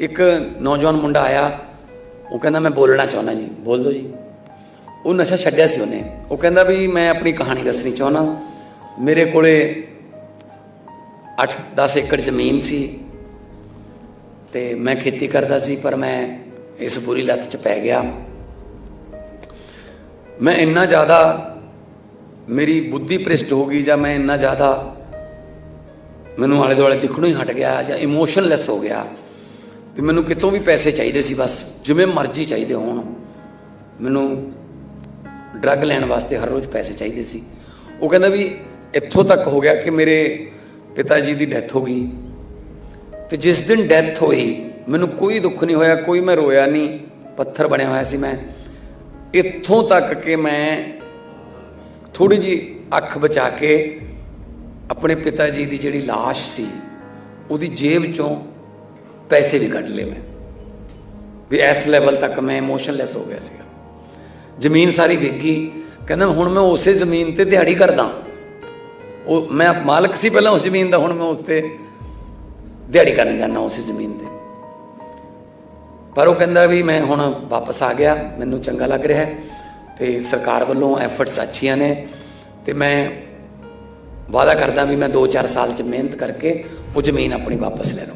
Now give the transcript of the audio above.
ਇੱਕ ਨੌਜਵਾਨ ਮੁੰਡਾ ਆਇਆ, ਉਹ ਕਹਿੰਦਾ, ਮੈਂ ਬੋਲਣਾ ਚਾਹੁੰਦਾ ਜੀ, ਬੋਲ ਦਿਓ ਜੀ। ਉਹ ਨਸ਼ਾ ਛੱਡਿਆ ਸੀ ਉਹਨੇ। ਉਹ ਕਹਿੰਦਾ ਵੀ, ਮੈਂ ਆਪਣੀ ਕਹਾਣੀ ਦੱਸਣੀ ਚਾਹੁੰਦਾ। ਮੇਰੇ ਕੋਲੇ 8-10 ਏਕੜ ਜ਼ਮੀਨ ਸੀ ਤੇ ਮੈਂ ਖੇਤੀ ਕਰਦਾ ਸੀ, ਪਰ ਮੈਂ ਇਸ ਬੁਰੀ ਲੱਤ 'ਚ ਪੈ ਗਿਆ। ਮੈਂ ਇੰਨਾ ਜ਼ਿਆਦਾ, ਮੇਰੀ ਬੁੱਧੀ ਭ੍ਰਿਸ਼ਟ ਹੋ ਗਈ ਜਾਂ ਮੈਂ ਇੰਨਾ ਜ਼ਿਆਦਾ, ਮੈਨੂੰ ਆਲੇ ਦੁਆਲੇ ਦਿਖਣੋਂ ਹੀ ਹਟ ਗਿਆ ਜਾਂ ਇਮੋਸ਼ਨਲੈਸ ਹੋ ਗਿਆ। ਵੀ ਮੈਨੂੰ ਕਿਤੋਂ ਵੀ ਪੈਸੇ ਚਾਹੀਦੇ ਸੀ ਬਸ, ਜਿਵੇਂ ਮਰਜ਼ੀ ਚਾਹੀਦੇ ਹੋਣ। ਮੈਨੂੰ ਡਰੱਗ ਲੈਣ ਵਾਸਤੇ ਹਰ ਰੋਜ਼ ਪੈਸੇ ਚਾਹੀਦੇ ਸੀ। ਉਹ ਕਹਿੰਦਾ ਵੀ ਇੱਥੋਂ ਤੱਕ ਹੋ ਗਿਆ ਕਿ ਮੇਰੇ ਪਿਤਾ ਜੀ ਦੀ ਡੈਥ ਹੋ ਗਈ। ਤੇ ਜਿਸ ਦਿਨ ਡੈਥ ਹੋਈ, ਮੈਨੂੰ ਕੋਈ ਦੁੱਖ ਨਹੀਂ ਹੋਇਆ, ਕੋਈ ਮੈਂ ਰੋਇਆ ਨਹੀਂ, ਪੱਥਰ ਬਣਿਆ ਹੋਇਆ ਸੀ ਮੈਂ। ਇੱਥੋਂ ਤੱਕ ਕਿ ਮੈਂ ਥੋੜੀ ਜੀ ਅੱਖ ਬਚਾ ਕੇ ਆਪਣੇ ਪਿਤਾ ਜੀ ਦੀ ਜਿਹੜੀ লাশ ਸੀ, ਉਹਦੀ ਜੇਬ ਚੋਂ ਪੈਸੇ ਵੀ ਕੱਢ ਲਏ ਮੈਂ। ਵੀ ਇਸ ਲੈਵਲ ਤੱਕ ਮੈਂ ਇਮੋਸ਼ਨਲੈਸ ਹੋ ਗਿਆ ਸੀਗਾ। ਜ਼ਮੀਨ ਸਾਰੀ ਵਿਕ। ਗਈ ਕਹਿੰਦਾ ਹੁਣ ਮੈਂ ਉਸੇ ਜ਼ਮੀਨ ਤੇ ਦਿਹਾੜੀ ਕਰਦਾ। ਉਹ ਮੈਂ ਮਾਲਕ ਸੀ ਪਹਿਲਾਂ ਉਸ ਜ਼ਮੀਨ ਦਾ, ਹੁਣ ਮੈਂ ਉਸ ਤੇ ਦਿਹਾੜੀ ਕਰਨ ਜਾਂਦਾ ਉਸੇ ਜ਼ਮੀਨ ਤੇ। ਪਰ ਉਹ ਕਹਿੰਦਾ ਵੀ ਮੈਂ ਹੁਣ ਵਾਪਸ ਆ ਗਿਆ, ਮੈਨੂੰ ਚੰਗਾ ਲੱਗ ਰਿਹਾ ਹੈ ਤੇ ਸਰਕਾਰ ਵੱਲੋਂ ਐਫਰਟਸ ਅੱਛੀਆਂ ਨੇ ਤੇ ਮੈਂ ਵਾਅਦਾ ਕਰਦਾ ਵੀ ਮੈਂ 2-4 ਸਾਲ ਚ ਮਿਹਨਤ ਕਰਕੇ ਉਹ ਜ਼ਮੀਨ ਆਪਣੀ ਵਾਪਸ ਲੈ ਲਵਾਂ।